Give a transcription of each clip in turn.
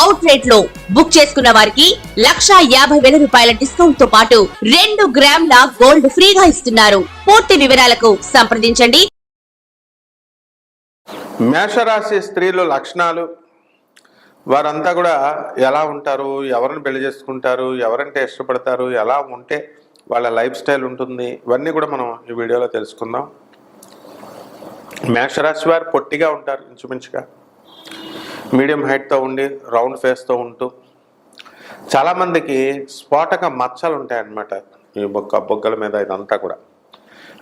అవుట్లెట్లో book చేసుకున్న వారికి లక్షా యాభై వేల రూపాయల డిస్కౌంట్తో పాటు రెండు గ్రాముల గోల్డ్ ఫ్రీగా ఇస్తున్నారు. పూర్తి వివరాలకు సంప్రదించండి. మేషరాశి స్త్రీలు లక్షణాలు. వారంతా కూడా ఎలా ఉంటారు? ఎవరిని పెళ్ళి చేసుకుంటారు? ఎవరంటే ఇష్టపడతారు? ఎలా ఉంటే వాళ్ళ లైఫ్ స్టైల్ ఉంటుంది? ఇవన్నీ కూడా మనం ఈ వీడియోలో తెలుసుకుందాం. మేషరాశి వారు పొట్టిగా ఉంటారు ఇంచుమించుగా. మీడియం హైట్తో ఉండి రౌండ్ ఫేస్తో ఉంటూ చాలామందికి స్ఫోటక మచ్చలు ఉంటాయన్నమాట ఈ బొక్క బొగ్గల మీద ఇదంతా కూడా.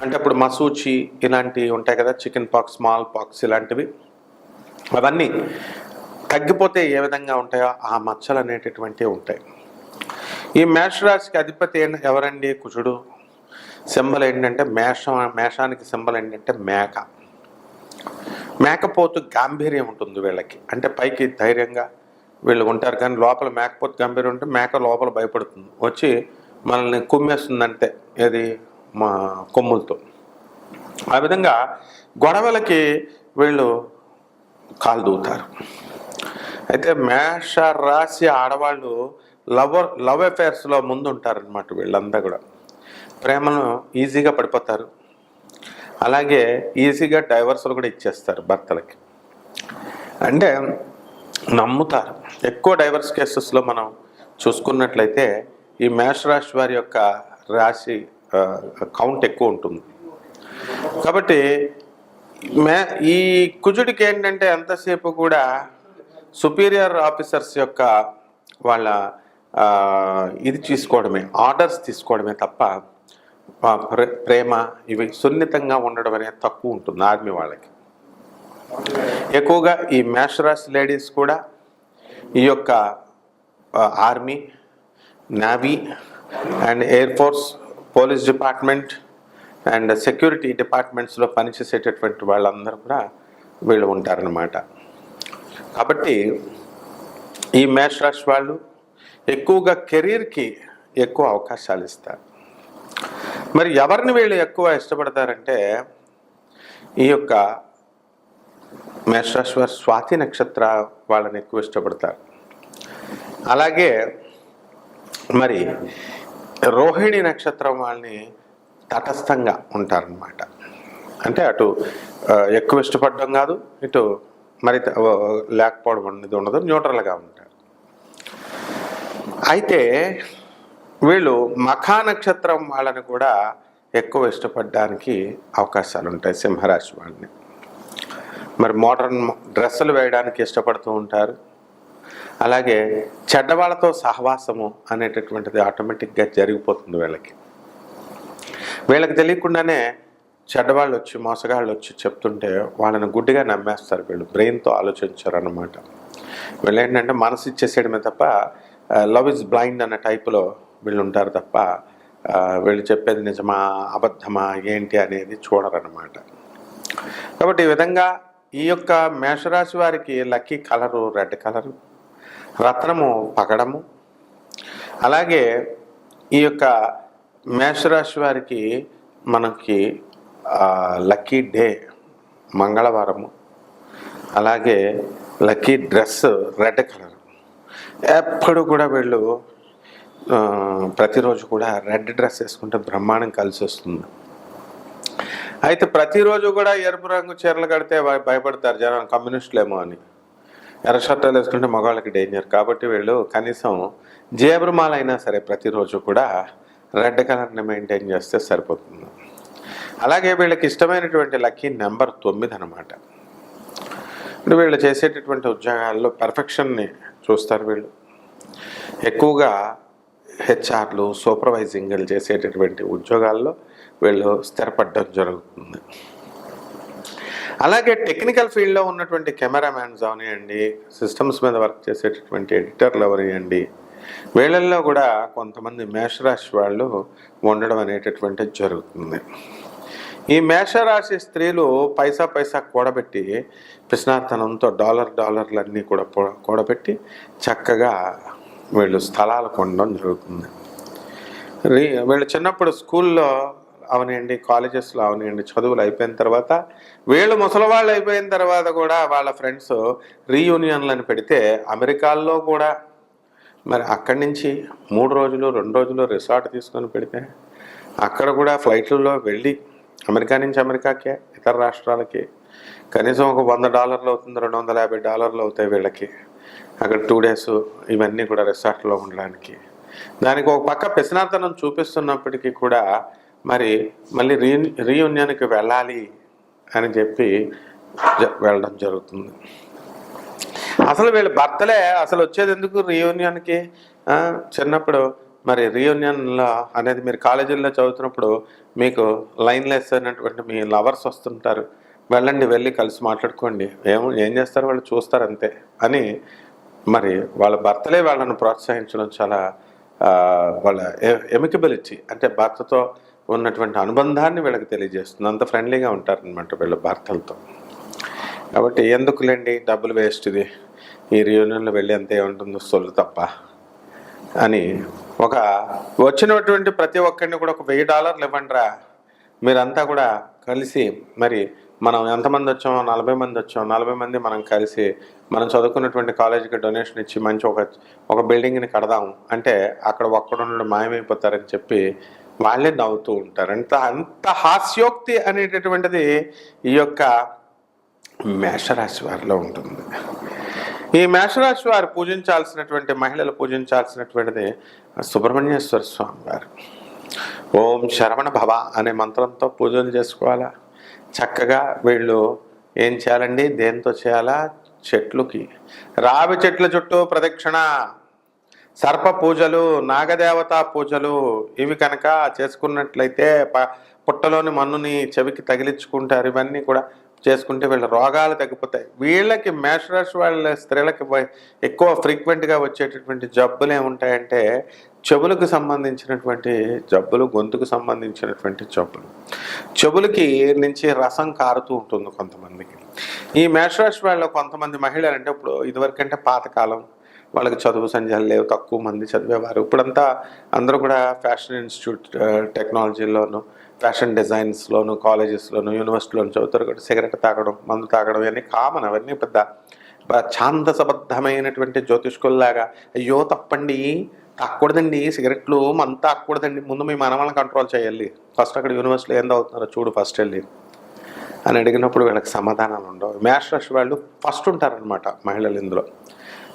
అంటే ఇప్పుడు మసూచి ఇలాంటివి ఉంటాయి కదా చికెన్ పాక్స్ స్మాల్ పాక్స్ ఇలాంటివి. అవన్నీ తగ్గిపోతే ఏ విధంగా ఉంటాయో ఆ మచ్చలు అనేటటువంటివి ఉంటాయి. ఈ మేషరాశికి అధిపతి ఎవరండి కుజుడు? సింబల్ ఏంటంటే మేషం మేషానికి సింబల్ ఏంటంటే మేక. మేకపోతు గాంభీర్యం ఉంటుంది వీళ్ళకి. అంటే పైకి ధైర్యంగా వీళ్ళు ఉంటారు. కానీ లోపల మేకపోతు గంభీరం ఉంటే మేక లోపల భయపడుతుంది. వచ్చి మనల్ని కుమ్మేస్తుందంటే ఏది? మా కొమ్ములతో. ఆ విధంగా గొడవలకి వీళ్ళు కాలు దూతారు. అయితే మేష రాశి ఆడవాళ్ళు లవర్ లవ్ అఫేర్స్లో ముందు ఉంటారనమాట వీళ్ళంతా కూడా. ప్రేమను ఈజీగా పడిపోతారు. అలాగే ఈజీగా డైవర్సులు కూడా ఇచ్చేస్తారు భర్తలకి. అంటే నమ్ముతారు. ఎక్కువ డైవర్స్ కేసెస్లో మనం చూసుకున్నట్లయితే ఈ మేషరాశి వారి యొక్క రాశి కౌంట్ ఎక్కువ ఉంటుంది. కాబట్టి మే ఈ కుజుడికి ఏంటంటే ఎంతసేపు కూడా సుపీరియర్ ఆఫీసర్స్ యొక్క వాళ్ళ ఇది తీసుకోవడమే ఆర్డర్స్ తీసుకోవడమే తప్ప ప్రేమ ఇవి సున్నితంగా ఉండడం అనేది తక్కువ ఉంటుంది ఆర్మీ వాళ్ళకి. ఎక్కువగా ఈ మేషరాశి లేడీస్ కూడా ఈ యొక్క army navy and air force police department and security డిపార్ట్మెంట్స్లో పనిచేసేటటువంటి వాళ్ళందరూ కూడా వీళ్ళు ఉంటారనమాట కాబట్టి ఈ మేషరాశి వాళ్ళు ఎక్కువగా కెరీర్కి ఎక్కువ అవకాశాలు ఇస్తారు. మరి ఎవరిని వీళ్ళు ఎక్కువ ఇష్టపడతారంటే ఈ యొక్క మేషరాశి స్వాతి నక్షత్ర వాళ్ళని ఎక్కువ ఇష్టపడతారు. అలాగే మరి రోహిణి నక్షత్రం వాళ్ళని తటస్థంగా ఉంటారనమాట అంటే అటు ఎక్కువ ఇష్టపడడం కాదు ఇటు మరి త- లేకపోవడం అనేది ఉండదు న్యూట్రల్గా ఉంటారు. అయితే వీళ్ళు మఖా నక్షత్రం వాళ్ళని కూడా ఎక్కువ ఇష్టపడడానికి అవకాశాలు ఉంటాయి సింహరాశి వాళ్ళని. మరి మోడర్న్ డ్రెస్సులు వేయడానికి ఇష్టపడుతూ ఉంటారు. అలాగే చెడ్డవాళ్ళతో సహవాసము అనేటటువంటిది ఆటోమేటిక్గా జరిగిపోతుంది వీళ్ళకి. వీళ్ళకి తెలియకుండానే చెడ్డవాళ్ళు వచ్చి మోసగాళ్ళు వచ్చి చెప్తుంటే వాళ్ళని గుడ్డిగా నమ్మేస్తారు వీళ్ళు. బ్రెయిన్తో ఆలోచించారు అనమాట వీళ్ళు ఏంటంటే మనసు ఇచ్చేసేయడమే తప్ప లవ్ ఇస్ బ్లైండ్ అన్న టైపులో వీళ్ళు ఉంటారు తప్ప వీళ్ళు చెప్పేది నిజమా అబద్ధమా ఏంటి అనేది చూడరనమాట కాబట్టి ఈ విధంగా ఈ యొక్క మేషరాశి వారికి లక్కీ కలరు రెడ్ కలరు రత్నము పగడము అలాగే ఈ యొక్క మేషరాశి వారికి మనకి లక్కీ డే మంగళవారము అలాగే లక్కీ డ్రెస్ రెడ్ కలర్. ఎప్పుడు కూడా వీళ్ళు ప్రతిరోజు కూడా రెడ్ డ్రెస్ వేసుకుంటే బ్రహ్మాండం కలిసి వస్తుంది. అయితే ప్రతిరోజు కూడా ఎరుపు రంగు చీరలు కడితే భయపడతారు జనం కమ్యూనిస్టులేమో అని. ఎర్ర షర్టాలు వేసుకుంటే మగవాళ్ళకి డేంజర్. కాబట్టి వీళ్ళు కనీసం జేబురుమాల అయినా సరే ప్రతిరోజు కూడా రెడ్ కలర్ని మెయింటైన్ చేస్తే సరిపోతుంది. అలాగే వీళ్ళకి ఇష్టమైనటువంటి లక్కీ నెంబర్ తొమ్మిది అనమాట ఇప్పుడు వీళ్ళు చేసేటటువంటి ఉద్యోగాల్లో పర్ఫెక్షన్ని చూస్తారు వీళ్ళు. ఎక్కువగా హెచ్ఆర్లు సూపర్వైజింగ్లు చేసేటటువంటి ఉద్యోగాల్లో వీళ్ళు స్థిరపడడం జరుగుతుంది. అలాగే టెక్నికల్ ఫీల్డ్లో ఉన్నటువంటి కెమెరామ్యాన్స్ అవనివ్వండి సిస్టమ్స్ మీద వర్క్ చేసేటటువంటి ఎడిటర్లు అవనివ్వండి వీళ్ళల్లో కూడా కొంతమంది మేషరాశి వాళ్ళు ఉండడం అనేటటువంటిది జరుగుతుంది. ఈ మేషరాశి స్త్రీలు పైసా పైసా కూడబెట్టి పిస్నాతనంతో డాలర్ డాలర్లన్నీ కూడా కూడబెట్టి చక్కగా వీళ్ళు స్థలాలు కొనడం జరుగుతుంది. రీ వీళ్ళు చిన్నప్పుడు స్కూల్లో అవనండి కాలేజెస్లో అవనండి చదువులు అయిపోయిన తర్వాత వీళ్ళు ముసలివాళ్ళు అయిపోయిన తర్వాత కూడా వాళ్ళ ఫ్రెండ్స్ రీయూనియన్లను పెడితే అమెరికాల్లో కూడా మరి అక్కడి నుంచి మూడు రోజులు రెండు రోజులు రిసార్ట్ తీసుకొని పెడితే అక్కడ కూడా ఫ్లైట్లలో వెళ్ళి అమెరికా నుంచి అమెరికాకే ఇతర రాష్ట్రాలకి కనీసం ఒక వంద డాలర్లు అవుతుంది రెండు వందల యాభై డాలర్లు అవుతాయి వీళ్ళకి. అక్కడ టూ డేస్ ఇవన్నీ కూడా రిసార్ట్లో ఉండడానికి. దానికి ఒక పక్క పెసనాతనం చూపిస్తున్నప్పటికీ కూడా మరి మళ్ళీ రీ రీయూనియన్కి వెళ్ళాలి అని చెప్పి వెళ్ళడం జరుగుతుంది. అసలు వీళ్ళ భర్తలే అసలు వచ్చేది ఎందుకు రీయూనియన్కి? చిన్నప్పుడు మరి రీయూనియన్లో అనేది మీరు కాలేజీల్లో చదువుతున్నప్పుడు మీకు లైన్లెస్ అయినటువంటి మీ లవర్స్ వస్తుంటారు. వెళ్ళండి వెళ్ళి కలిసి మాట్లాడుకోండి. ఏమో ఏం చేస్తారు వాళ్ళు? చూస్తారు అంతే అని మరి వాళ్ళ భర్తలే వాళ్ళని ప్రోత్సహించడం చాలా వాళ్ళ ఎమికబిలిటీ అంటే భర్తతో ఉన్నటువంటి అనుబంధాన్ని వీళ్ళకి తెలియజేస్తుంది. అంత ఫ్రెండ్లీగా ఉంటారనమాట వీళ్ళ భర్తలతో. కాబట్టి ఎందుకులేండి? డబ్బులు వేస్ట్ ఇది ఈ రియూనియన్లో వెళ్ళి అంత ఏముంటుందో సొల్లు తప్ప అని ఒక వచ్చినటువంటి ప్రతి ఒక్కరిని కూడా ఒక వెయ్యి డాలర్లు ఇవ్వండిరా. మీరంతా కూడా కలిసి మరి మనం ఎంతమంది వచ్చామో? నలభై మంది వచ్చాం నలభై మంది మనం కలిసి మనం చదువుకున్నటువంటి కాలేజీకి డొనేషన్ ఇచ్చి మంచి ఒక ఒక బిల్డింగ్ని కడదాం అంటే అక్కడ ఒక్కడున్న మాయమైపోతారని చెప్పి వాళ్ళే నవ్వుతూ ఉంటారు. అంత అంత హాస్యోక్తి అనేటటువంటిది ఈ యొక్క మేషరాశి వారిలో ఉంటుంది. ఈ మేషరాశి వారు పూజించాల్సినటువంటి మహిళలు పూజించాల్సినటువంటిది సుబ్రహ్మణ్యేశ్వర స్వామి వారు. ఓం శరవణ భవ అనే మంత్రంతో పూజలు చేసుకోవాలా? చక్కగా వీళ్ళు ఏం చేయాలండి? దేంతో చేయాలా? చెట్లుకి. రావి చెట్ల చుట్టూ ప్రదక్షిణ. సర్ప పూజలు నాగదేవత పూజలు ఇవి కనుక చేసుకున్నట్లయితే ప పుట్టలోని మన్నుని చెవికి తగిలించుకుంటారు. ఇవన్నీ కూడా చేసుకుంటే వీళ్ళ రోగాలు తగ్గిపోతాయి. వీళ్ళకి మేషరాశి వాళ్ళ స్త్రీలకి ఎక్కువ ఫ్రీక్వెంట్గా వచ్చేటటువంటి జబ్బులు ఏముంటాయంటే చెవులకు సంబంధించినటువంటి జబ్బులు గొంతుకు సంబంధించినటువంటి జబ్బులు. చెవులకి నుంచి రసం కారుతూ ఉంటుంది కొంతమందికి. ఈ మేషరాశి వాళ్ళ కొంతమంది మహిళలు అంటే ఇప్పుడు ఇదివరకంటే పాతకాలం వాళ్ళకి చదువు సంధ్యాలు లేవు తక్కువ మంది చదివేవారు. ఇప్పుడంతా అందరూ కూడా ఫ్యాషన్ ఇన్స్టిట్యూట్ టెక్నాలజీలోను ఫ్యాషన్ డిజైన్స్లోను కాలేజెస్లోను యూనివర్సిటీలోను చదువుతారు కూడా సిగరెట్ తాగడం మందు తాగడం ఇవన్నీ కామన్ అవన్నీ పెద్ద ఛాందసబద్ధమైనటువంటి జ్యోతిష్కుల్లాగా అయ్యో తప్పండి అక్కడదండి సిగరెట్లు అంతా అక్కడదండి ముందు మీ మనవలను కంట్రోల్ చేయాలి. ఫస్ట్ అక్కడ యూనివర్సిటీలో ఏం అవుతున్నారో చూడు ఫస్ట్ వెళ్ళి. అని అడిగినప్పుడు వీళ్ళకి సమాధానాలు ఉండవు. మ్యాష్ రష్ వాళ్ళు ఫస్ట్ ఉంటారనమాట మహిళలు ఇందులో.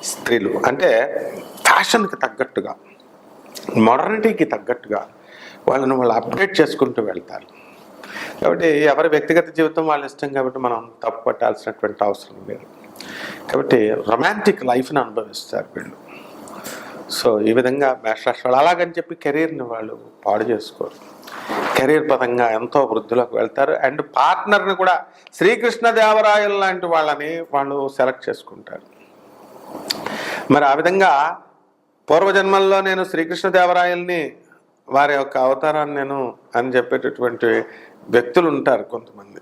స్త్రీలు. అంటే ఫ్యాషన్కి తగ్గట్టుగా మోడర్నిటీకి తగ్గట్టుగా వాళ్ళని వాళ్ళు అప్డేట్ చేసుకుంటూ వెళ్తారు. కాబట్టి ఎవరి వ్యక్తిగత జీవితం వాళ్ళ ఇష్టం కాబట్టి మనం తప్పు పట్టాల్సినటువంటి అవసరం లేదు. కాబట్టి రొమాంటిక్ లైఫ్ని అనుభవిస్తారు వీళ్ళు. సో ఈ విధంగా మేషరాశి అలాగని చెప్పి కెరీర్ని వాళ్ళు పాడు చేసుకోరు. కెరీర్ పరంగా ఎంతో వృద్ధిలోకి వెళ్తారు. అండ్ పార్ట్నర్ని కూడా శ్రీకృష్ణదేవరాయలు లాంటి వాళ్ళని వాళ్ళు సెలెక్ట్ చేసుకుంటారు. మరి ఆ విధంగా పూర్వజన్మల్లో నేను శ్రీకృష్ణదేవరాయల్ని వారి యొక్క అవతారాన్ని నేను అని చెప్పేటటువంటి వ్యక్తులు ఉంటారు కొంతమంది.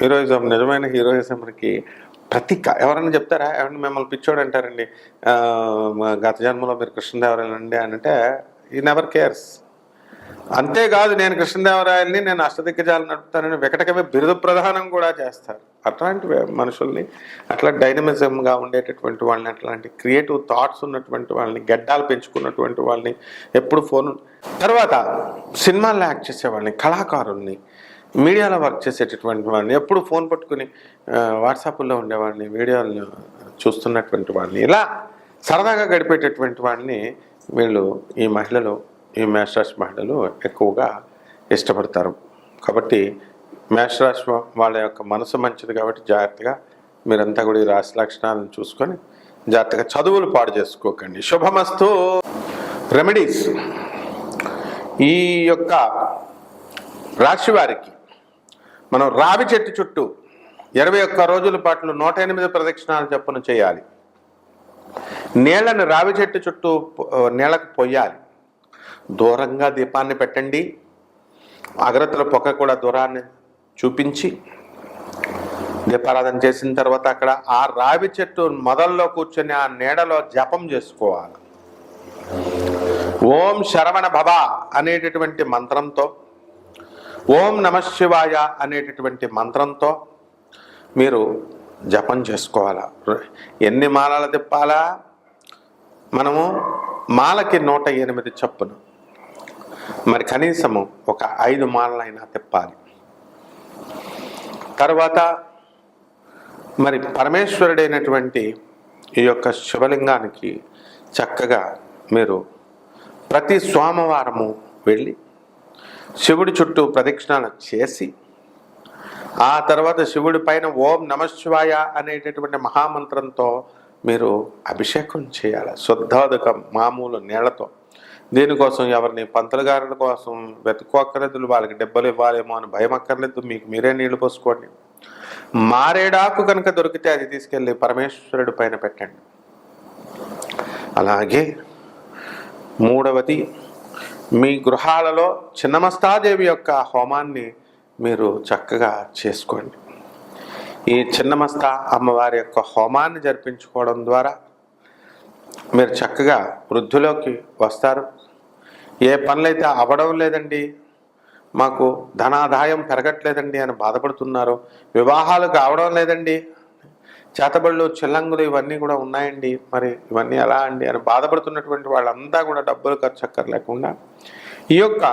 హీరోయిజం నిజమైన హీరోయిజంకి ప్రతీక ఎవరైనా చెప్తారా? ఎవరైనా మిమ్మల్ని పిచ్చోడు అంటారండి. మా గత జన్మలో మీరు కృష్ణదేవరాయలండి అని అంటే ఈ నెవర్ కేర్స్ అంతేకాదు నేను కృష్ణదేవరాయల్ని నేను అష్టదిగ్గజాలు నడుపుతానని వెకటకవి బిరుదు ప్రధానం కూడా చేస్తారు. అట్లాంటి మనుషుల్ని అట్లా డైనమిజంగా ఉండేటటువంటి వాళ్ళని అట్లాంటి క్రియేటివ్ థాట్స్ ఉన్నటువంటి వాళ్ళని గడ్డాలు పెంచుకున్నటువంటి వాళ్ళని ఎప్పుడు ఫోన్ తర్వాత సినిమాల్లో యాక్ట్ చేసేవాళ్ళని కళాకారుల్ని మీడియాలో వర్క్ చేసేటటువంటి వాడిని ఎప్పుడు ఫోన్ పట్టుకుని వాట్సాప్లో ఉండేవాడిని వీడియోలు చూస్తున్నటువంటి వాడిని ఇలా సరదాగా గడిపేటటువంటి వాడిని వీళ్ళు ఈ మహిళలు ఈ మేషరాశి మహిళలు ఎక్కువగా ఇష్టపడతారు. కాబట్టి మేషరాశి వాళ్ళ యొక్క మనసు మంచిది కాబట్టి జాగ్రత్తగా మీరంతా కూడా ఈ రాశి లక్షణాలను చూసుకొని జాగ్రత్తగా చదువులు పాడు చేసుకోకండి. శుభమస్తు. రెమెడీస్. ఈ యొక్క రాశి వారికి మనం రావి చెట్టు చుట్టూ ఇరవై ఒక్క రోజుల పాటు నూట ఎనిమిది ప్రదక్షిణాలు చొప్పున చేయాలి. నీళ్ళను రావి చెట్టు చుట్టూ నీళ్ళకు పొయ్యాలి దూరంగా దీపాన్ని పెట్టండి. అగరత్తుల పొక్క కూడా దూరాన్ని చూపించి దీపారాధన చేసిన తర్వాత అక్కడ ఆ రావి చెట్టు మొదల్లో కూర్చొని ఆ నీడలో జపం చేసుకోవాలి. ఓం శరవణ భవ అనేటటువంటి మంత్రంతో ఓం నమ శివాయ అనేటటువంటి మంత్రంతో మీరు జపం చేసుకోవాలా? ఎన్ని మాలలు తిప్పాలా? మనము మాలకి నూట ఎనిమిది చొప్పున. మరి కనీసము ఒక ఐదు మాలలైనా తిప్పాలి. తర్వాత మరి పరమేశ్వరుడైనటువంటి ఈ యొక్క శివలింగానికి చక్కగా మీరు ప్రతి సోమవారము వెళ్ళి శివుడి చుట్టూ ప్రదక్షిణాలు చేసి ఆ తర్వాత శివుడి పైన ఓం నమశివాయ అనేటటువంటి మహామంత్రంతో మీరు అభిషేకం చేయాలి. శుద్ధోదకం మామూలు నీళ్ళతో. దీనికోసం ఎవరిని పంతులు గారుల కోసం వెతుక్కోక్కర్లేదు వాళ్ళకి డెబ్బలు ఇవ్వాలేమో అని భయం అక్కర్లేదు మీకు మీరే నీళ్ళు పోసుకోండి. మారేడాకు కనుక దొరికితే అది తీసుకెళ్ళి పరమేశ్వరుడి పైన పెట్టండి. అలాగే మూడవది మీ గృహాలలో చిన్నమస్తాదేవి యొక్క హోమాన్ని మీరు చక్కగా చేసుకోండి. ఈ చిన్నమస్తా అమ్మవారి యొక్క హోమాన్ని జరిపించుకోవడం ద్వారా మీరు చక్కగా వృద్ధిలోకి వస్తారు. ఏ పనులైతే అవ్వడం లేదండి మాకు ధనాదాయం పెరగట్లేదండి అని బాధపడుతున్నారు వివాహాలు కావడం లేదండి చేతబడులు చిల్లంగులు ఇవన్నీ కూడా ఉన్నాయండి. మరి ఇవన్నీ ఎలా అండి అని బాధపడుతున్నటువంటి వాళ్ళంతా కూడా డబ్బులు ఖర్చు అక్కర్లేకుండా ఈ యొక్క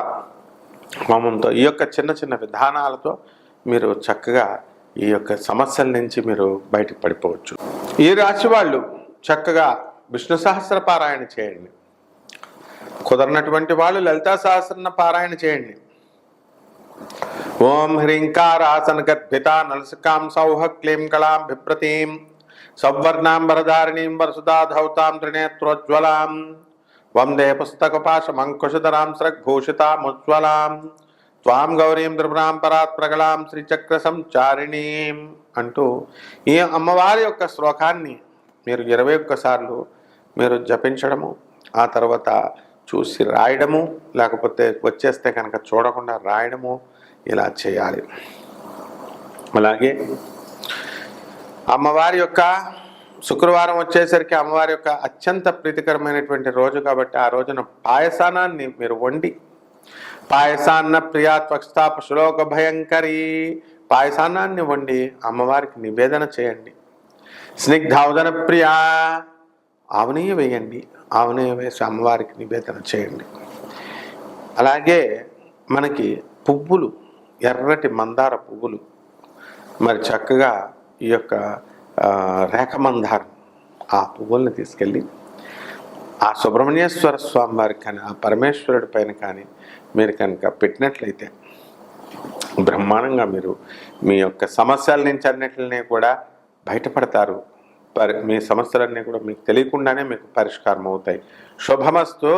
హోమంతో ఈ యొక్క చిన్న చిన్న విధానాలతో మీరు చక్కగా ఈ యొక్క సమస్యల నుంచి మీరు బయటకు పడిపోవచ్చు. ఈ రాశి వాళ్ళు చక్కగా విష్ణు సహస్ర పారాయణ చేయండి. కుదరనటువంటి వాళ్ళు లలితా సహస్రన పారాయణ చేయండి. ఓం హ్రీంకారాసన గద్భిత నలసికాం సౌహ క్లీం కళాం బిభ్రతీం సౌవర్ణాం వరదారిణీం వరసుదాధౌతాం త్రినేత్రోజ్వలాం. వందే పుస్తకపాశమంకుశధరాం సృగ్భూషితాముజ్వలాం త్వాం గౌరీం త్రిపురాం పరాత్ ప్రగళాం శ్రీచక్ర సంచారిణీం అంటూ ఈ అమ్మవారి యొక్క శ్లోకాన్ని మీరు ఇరవై ఒక్కసార్లు మీరు జపించడము ఆ తర్వాత చూసి రాయడము లేకపోతే వచ్చేస్తే కనుక చూడకుండా రాయడము ఇలా చేయాలి. అలాగే అమ్మవారి యొక్క శుక్రవారం వచ్చేసరికి అమ్మవారి యొక్క అత్యంత ప్రీతికరమైనటువంటి రోజు కాబట్టి ఆ రోజున పాయసానాన్ని మీరు వండి పాయసాన్న ప్రియా త్వక్స్తాప శ్లోక భయంకరి పాయసానాన్ని వండి అమ్మవారికి నివేదన చేయండి. స్నిగ్ధావదన ప్రియా ఆవనీయ వేయండి ఆవనీయ వేసి అమ్మవారికి నివేదన చేయండి. అలాగే మనకి పువ్వులు ఎర్రటి మందార పువ్వులు. మరి చక్కగా ఈ యొక్క రేఖ మందారం ఆ పువ్వుల్ని తీసుకెళ్ళి ఆ సుబ్రహ్మణ్యేశ్వర స్వామి వారికి కానీ ఆ పరమేశ్వరుడి పైన కానీ మీరు కనుక పెట్టినట్లయితే బ్రహ్మాండంగా మీరు మీ యొక్క సమస్యల నుంచి అన్నిటిని కూడా బయటపడతారు. పరి మీ సమస్యలన్నీ కూడా మీకు తెలియకుండానే మీకు పరిష్కారం అవుతాయి. శుభమస్తూ.